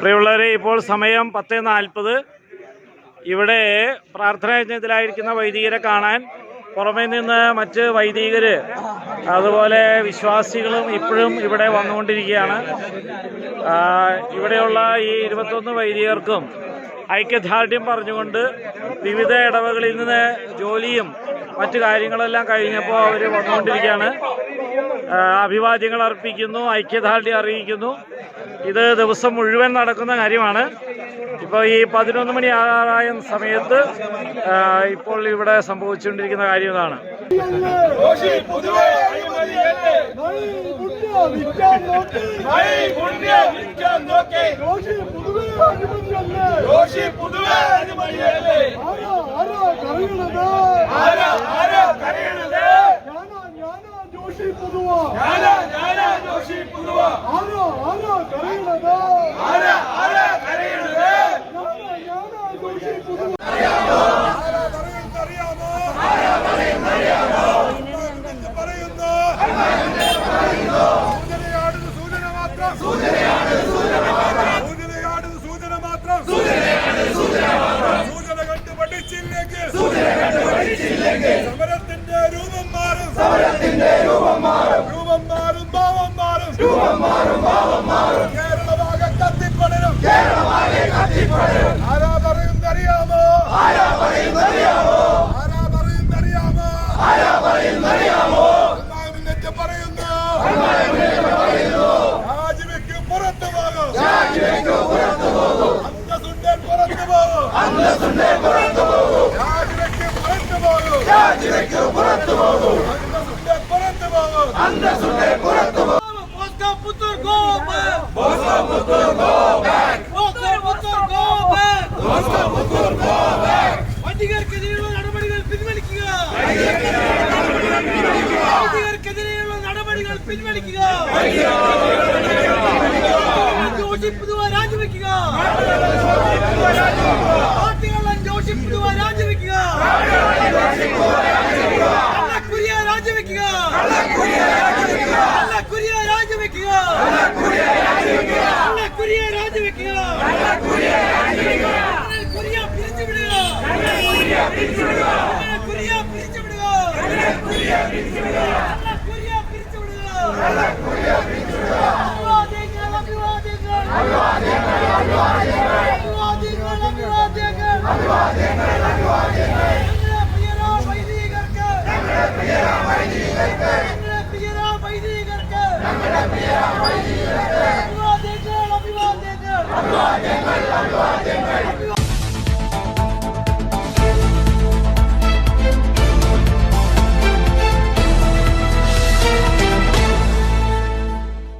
പ്രിയമുള്ളവരെ ഇപ്പോൾ സമയം പത്ത് നാൽപ്പത്. ഇവിടെ പ്രാർത്ഥന യജ്ഞത്തിലായിരിക്കുന്ന വൈദികരെ കാണാൻ പുറമേ നിന്ന് മറ്റ് വൈദികര് അതുപോലെ വിശ്വാസികളും ഇപ്പോഴും ഇവിടെ വന്നുകൊണ്ടിരിക്കുകയാണ്. ഇവിടെയുള്ള ഈ ഇരുപത്തൊന്ന് വൈദികർക്കും ഐക്യദാർഢ്യം പറഞ്ഞുകൊണ്ട് വിവിധ ഇടവകളിൽ നിന്ന് ജോലിയും മറ്റു കാര്യങ്ങളെല്ലാം കഴിഞ്ഞപ്പോൾ അവർ വന്നുകൊണ്ടിരിക്കുകയാണ്. അഭിവാദ്യങ്ങൾ അർപ്പിക്കുന്നു ഐക്യദാർഢ്യം അറിയിക്കുന്നു. ഇത് ദിവസം മുഴുവൻ നടക്കുന്ന കാര്യമാണ്. ഇപ്പോൾ ഈ പതിനൊന്ന് മണി ആയ സമയത്ത് ഇപ്പോൾ ഇവിടെ സംഭവിച്ചുകൊണ്ടിരിക്കുന്ന കാര്യം ഇതാണ്. ദോഷി പൊതുവെ ജോഷി പൊതുവ. ഞാനാ ഞാനാ ദോഷി പൊതുവ. ആരാ ആരാ കറിയണത് ആരാ ആരാ കരയണത് ഞാനാ ഞാനാ ജോഷി പൊതുവ ആരാ പറയുന്നറിയാമോ ആരാ പറയുന്നറിയാമോ പറയുന്നു സൂചനയാടുന്ന സൂചന മാത്രം സൂചനയാടുന്ന സൂചന മാത്രം സൂചന കണ്ട് പഠിച്ചില്ലെങ്കിൽ സമരത്തിന്റെ രൂപം മാറും സമരത്തിന്റെ രൂപം മാറും രൂപം മാറും ഭാവം മാറും രൂപം മാറും ഭാവം മാറും കേരളമാകെ കത്തിപ്പടരും. കേരളമാകെ കത്തിപ്പടരും. ആരാ പറയുന്നറിയാമോ ആരാ പറയുന്നറിയാമോ ആരാ പറയുന്നറിയാമോ ആരാ പറയുന്നറിയാമോ ഒന്നാമിനറ്റ് പറയുന്നു. രാജിവെക്ക് പുറത്തു പോകും. രാജിവെക്ക് പുറത്തു പോകും. അന്തസുണ്ടൻ പുറത്തു പോകും. അന്തസുണ്ടൻ പുറത്തു പോകും. രാജിവെക്ക് പുറത്തു പോകും. രാജിവെക്ക് പുറത്തു പോകും. അന്തസുണ്ടൻ പുറത്തു പോകും. അന്തസുണ്ടൻ പുറത്തു പോകും Butur, go back! Bosa Butur, go back! Bosa Butur, go back! Bosa Butur, go back! வணிகருக்கு எதிரான நடவடிக்கைகள் பின்வலிக்குக வணிகருக்கு எதிரான நடவடிக்கைகள் பின்வலிக்குக ஜோஷி புதுவா ராஜி வைக்குக பாட்டிகளன் ஜோஷி புதுவா ராஜி வைக்குக அண்ணா குரியா ராஜி வைக்குக அண்ணா குரியா നടപടികൾ പിൻവലിക്കുക ജോഷി പുതുവ രാജിവെക്കുക പാർട്ടികളെ ജോഷി പുതുവ രാജിവെക്കുക അല്ല കുരിയ രാജിവെക്കുക അല്ല കുരിയ രാജിവെക്കുക അല്ല കുരിയ രാജിവെക്കുക അണ്ണൻ കുരിയ പിരിച്ചുവിടുക അണ്ണൻ കുരിയ പിരിച്ചുവിടുക അണ്ണൻ കുരിയ പിരിച്ചുവിടുക അഭിവാദ്യങ്ങൾ അഭിവാദ്യങ്ങൾ അഭിവാദ്യങ്ങൾ അഭിവാദ്യങ്ങൾ They're not.